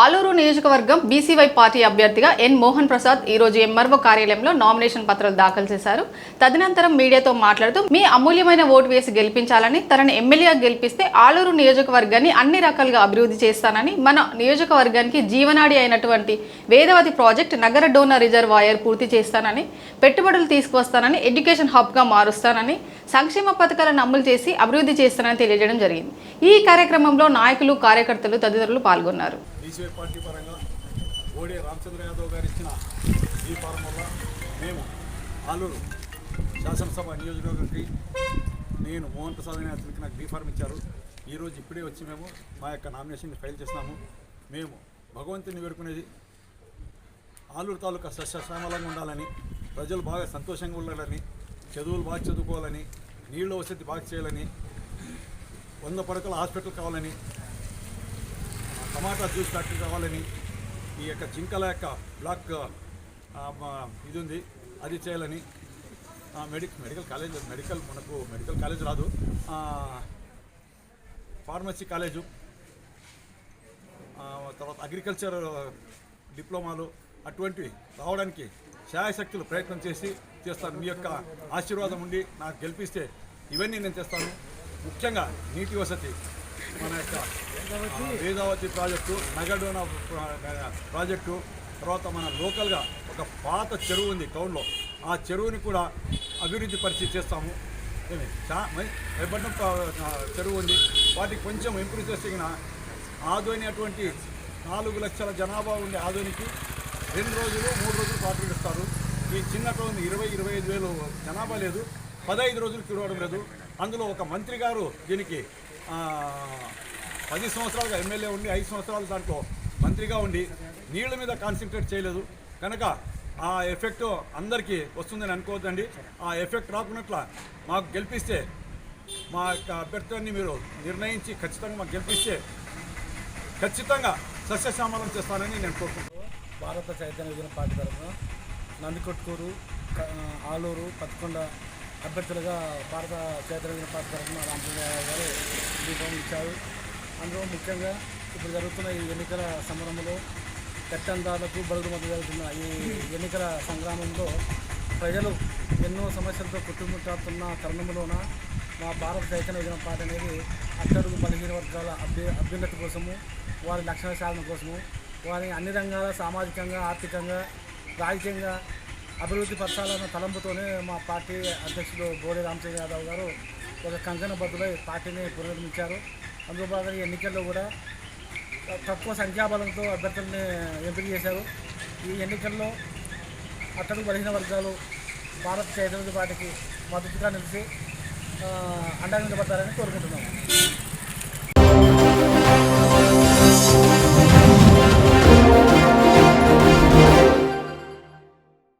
ఆలూరు నియోజకవర్గం BCY party అభ్యర్థిగా ఎన్ మోహన్ ప్రసాద్ ఈ రోజు ఎంఆర్ఓ కార్యాలయంలో నామినేషన్ పత్రాలు దాఖలు చేశారు. తదనంతరం మీడియాతో మాట్లాడుతూ మీ అమూల్యమైన ఓటు వేసి గెలిపించాలని తనని ఎమ్మెల్యేగా గెలిపిస్తే ఆలూరు నియోజకవర్గాన్ని అన్ని రకాలుగా అభివృద్ధి చేస్తానని మన నియోజకవర్గానికి జీవనాడి అయినటువంటి Vedavathi project Nagaradona reservoir పూర్తి చేస్తానని పెట్టుబడులు తీసుకువస్తానని ఎడ్యుకేషన్ హబ్గా మారుస్తానని సంక్షేమ పథకాలను అమలు చేసి అభివృద్ధి చేస్తానని తెలియజేయడం జరిగింది. ఈ కార్యక్రమంలో నాయకులు కార్యకర్తలు తదితరులు పాల్గొన్నారు. బీజేపీ పార్టీ పరంగా ఓడే రామచంద్ర యాదవ్ గారు ఇచ్చిన ఈ ఫారం వల్ల మేము ఆలూరు శాసనసభ నియోజకవర్గానికి నేను మోహన్ ప్రసాద్ అనే అతనికి నాకు బీ ఫారం ఇచ్చారు. ఈరోజు ఇప్పుడే వచ్చి మేము మా యొక్క నామినేషన్ ఫైల్ చేసినాము. మేము భగవంతుని వేడుకునేది ఆలూరు తాలూకా సస్యశ్రామలంగా ఉండాలని ప్రజలు బాగా సంతోషంగా ఉండాలని చదువులు బాగా చదువుకోవాలని నీళ్ళ వసతి బాగా చేయాలని వంద పడకల హాస్పిటల్ కావాలని టమాటా జ్యూస్ ఫ్యాక్టరీ కావాలని ఈ యొక్క జింకల యొక్క బ్లాక్ ఇది ఉంది. అది చేయాలని మెడి మెడికల్ కాలేజ్ మెడికల్ మనకు మెడికల్ కాలేజ్ రాదు. ఫార్మసీ కాలేజు తర్వాత అగ్రికల్చర్ డిప్లొమాలు అటువంటివి రావడానికి శాయశక్తులు ప్రయత్నం చేసి చేస్తాను మీ యొక్క ఆశీర్వాదం ఉండి నాకు గెలిపిస్తే ఇవన్నీ నేను చేస్తాను. ముఖ్యంగా నీటి వసతి. మన యొక్క వేదావతి ప్రాజెక్టు నగడోన ప్రాజెక్టు తర్వాత మన లోకల్గా ఒక పాత చెరువు ఉంది టౌన్లో. ఆ చెరువుని కూడా అభివృద్ధి పరిచి చేస్తాము. ఏమి? చా- మైబడ్డం చెరువు ఉంది. వాటికి కొంచెం ఇంప్రూవ్ చేసిన ఆదోనేటువంటి నాలుగు లక్షల జనాభా ఉండే ఆదోనికి రెండు రోజులు మూడు రోజులు పాటలు ఇస్తారు. ఈ చిన్న టౌన్ ఇరవై ఇరవై ఐదు వేలు జనాభా లేదు. పదహైదు రోజులు తిరగడం లేదు. అందులో ఒక మంత్రి గారు దీనికి పది సంవత్సరాలుగా ఎమ్మెల్యే ఉండి ఐదు సంవత్సరాలు దాంట్లో మంత్రిగా ఉండి నీళ్ళ మీద కాన్సన్ట్రేట్ చేయలేదు. కనుక ఆ ఎఫెక్ట్ అందరికీ వస్తుందని అనుకోవద్దండి. ఆ ఎఫెక్ట్ రాకున్నట్ల మాకు గెలిపిస్తే మా యొక్క అభ్యర్థులని మీరు నిర్ణయించి ఖచ్చితంగా మాకు గెలిపిస్తే ఖచ్చితంగా సస్యశ్యామలం చేస్తానని నేను కోరుకుంటున్నాను. భారత చైతన్య యోజన పార్టీ తరఫున నందికొట్కూరు ఆలూరు పత్తికొండ అభ్యర్థులుగా భారత చైతన్య పార్టీ తరఫున రామచంద్రరావు గారు దీపం ఇచ్చారు. అందులో ముఖ్యంగా ఇప్పుడు జరుగుతున్న ఈ ఎన్నికల సంబరంలో చట్టందారులకు బడుగు మధ్య జరుగుతున్న ఈ ఎన్నికల సంగ్రామంలో ప్రజలు ఎన్నో సమస్యలతో కుట్టుముట్టాడుతున్న తరుణంలోన మా భారత చైతన్య యోజన పార్టీ అనేది అట్టడుగు బలహీన వర్గాల అభ్య అభ్యున్నతి కోసము వారి లక్షణ సాధన కోసము వారిని అన్ని రంగాల సామాజికంగా ఆర్థికంగా రాజకీయంగా అభివృద్ధి పరచాలన్న తలంపుతోనే మా పార్టీ అధ్యక్షుడు బోడే రామచంద్ర యాదవ్ గారు ఒక కంకణ బద్దులై పార్టీని పునర్మించారు అందులో భాగంగా ఈ ఎన్నికల్లో కూడా తక్కువ సంఖ్యాబలంతో అభ్యర్థుల్ని ఎంపిక చేశారు. ఈ ఎన్నికల్లో అట్టడుగు బలహీన వర్గాలు భారత చైతన్య పార్టీకి మద్దతుగా నిలిచి అండగా నిలబడతారని కోరుకుంటున్నాము.